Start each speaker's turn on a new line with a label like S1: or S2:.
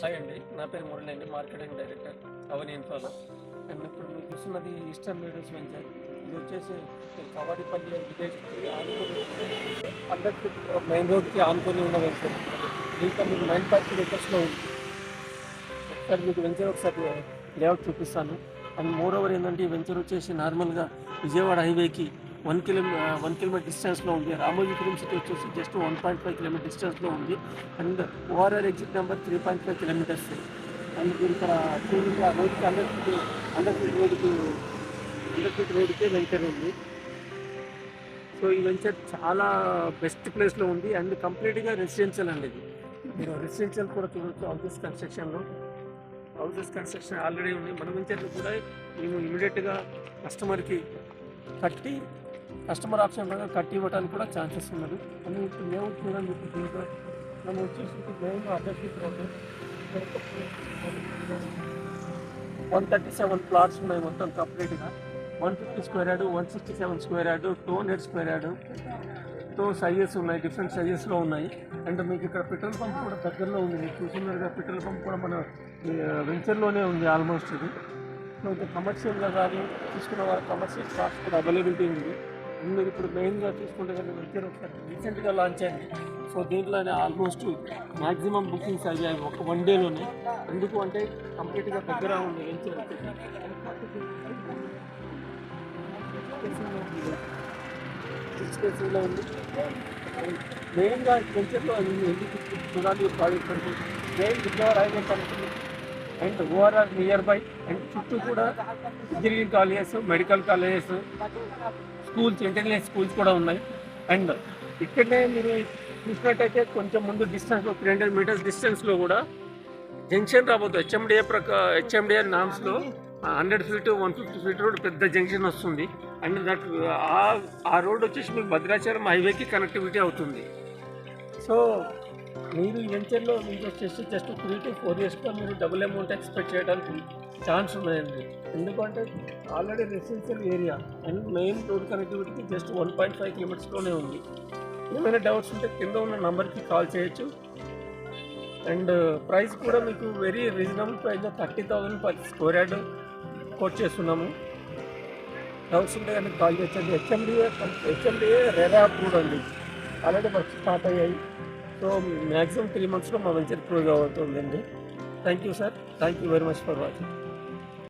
S1: Hi అండి. నా పేరు మురళి అండి. మార్కెటింగ్ డైరెక్టర్ అవని ఇన్ఫాలో. అండ్ ఇప్పుడు మీరు చూస్తున్నది ఈస్టర్న్ మీడియోస్ వెంచర్ ఇది వచ్చేసి కవాడిపల్లి విలేజ్ హండ్రెడ్ మెయిన్ రోడ్కి ఆనుకొని ఉన్న వెంచర్ ఇంకా మీకు నైన్ పాయింట్ ఏకర్స్లో ఉంది. ఒకసారి మీకు వెంచర్ ఒకసారి లేఅవుట్ చూపిస్తాను. అండ్ మోర్ ఓవర్ ఏంటంటే ఈ వెంచర్ వచ్చేసి నార్మల్గా విజయవాడ హైవేకి వన్ కిలోమీ వన్ కిలోమీటర్ డిస్టెన్స్లో ఉంది. రామోజీ ఫిలిం సిటీ వచ్చేసి just one point five kilometre డిస్టెన్స్లో ఉంది. And ORR exit number three point five kilometres. And మీరు ఇక్కడ టూరిగా రోడ్కి హండ్రెడ్ ఫీట్ హండ్రెడ్ ఫీట్ రోడ్కి హండ్రెడ్ ఫీట్ రోడ్కి వెంచర్ ఉంది. సో ఈ వెంచర్ చాలా బెస్ట్ ప్లేస్లో ఉంది. అండ్ కంప్లీట్గా రెసిడెన్షియల్ అండి ఇది. మీరు రెసిడెన్షియల్ కూడా చూడొచ్చు హౌసెస్ కన్స్ట్రక్షన్లో. హౌసెస్ కన్స్ట్రక్షన్ ఆల్రెడీ ఉంది. మన వెంచర్లు కూడా మేము ఇమీడియట్గా కస్టమర్కి కట్టి కస్టమర్ ఆప్షన్ ప్రకారం కట్టి ఇవ్వడానికి కూడా ఛాన్సెస్ ఉన్నది. అని ఇప్పుడు మేము చూడండి ఇప్పుడు దీంట్లో మనం వచ్చేసి మేము address one thirty seven plots ఉన్నాయి మొత్తం కంప్లీట్గా one fifty square yard one sixty seven square yard two hundred square యాడ్తో sizes ఉన్నాయి డిఫరెంట్ సైజెస్లో ఉన్నాయి. అండ్ మీకు ఇక్కడ పెట్రోల్ పంప్ కూడా దగ్గరలో ఉంది. మీరు చూస్తున్నారుగా పెట్రోల్ పంప్ కూడా మన వెంచర్లోనే ఉంది ఆల్మోస్ట్ ఇది. సో కమర్షియల్గా కానీ తీసుకున్న వారు కమర్షియల్ స్టాక్స్ కూడా అవైలబిలిటీ ఉంది. మీరు ఇప్పుడు మెయిన్గా చూసుకుంటే కానీ వెంచర్ ఒకసారి రీసెంట్గా లాంచ్ అయింది. సో దీంట్లోనే ఆల్మోస్ట్ మ్యాక్సిమం బుకింగ్స్ అయ్యాయి ఒక వన్ డేలోనే ఎందుకు అంటే కంప్లీట్గా దగ్గర ఉంది వెంచర్ వచ్చేసి ఉంది. మెయిన్గా వెంచర్లో అది ఎందుకు చూడాలి ప్రాజెక్ట్ అంటే main Vijayawada highway connection and ORR nearby and చుట్టూ కూడా engineering colleges medical colleges schools international schools కూడా ఉన్నాయి. అండ్ ఇక్కడనే మీరు చూసినట్టయితే కొంచెం ముందు డిస్టెన్స్ త్రీ హండ్రెడ్ మీటర్స్ డిస్టెన్స్లో కూడా జంక్షన్ రాబోతుంది హెచ్ఎండిఏ ప్రక HMDA నామ్స్లో hundred feet one fifty feet road పెద్ద జంక్షన్ వస్తుంది. And that uh uh road వచ్చేసి మీకు భద్రాచలం హైవేకి కనెక్టివిటీ అవుతుంది. సో మీరు ఈ వెంచర్లో ఇన్వెస్ట్ వచ్చేసి జస్ట్ త్రీ టు ఫోర్ ఇయర్స్లో మీరు డబుల్ అమౌంట్ ఎక్స్పెక్ట్ చేయడానికి ఛాన్స్ ఉన్నాయండి ఎందుకంటే already residential area and main road కనెక్టివిటీకి just one point five కిలోమీటర్స్లోనే ఉంది. ఏమైనా డౌట్స్ ఉంటే కింద ఉన్న నెంబర్కి కాల్ చేయొచ్చు. అండ్ ప్రైస్ uh, కూడా మీకు వెరీ రీజనబుల్ ప్రైస్లో thirty thousand per square yard quote చేస్తున్నాము. డౌట్స్ ఉంటే కానీ కాల్ చేయొచ్చండి హెచ్ఎండిఏ హెచ్ఎండిఏ రెరా అప్రూవ్డ్ అండి. ఆల్రెడీ వర్క్ స్టార్ట్ అయ్యాయి. సో మ్యాక్సిమం త్రీ మంత్స్లో మా వెంచర్ క్లోజ్ అవుతుందండి. Thank you sir. Thank you very much for watching.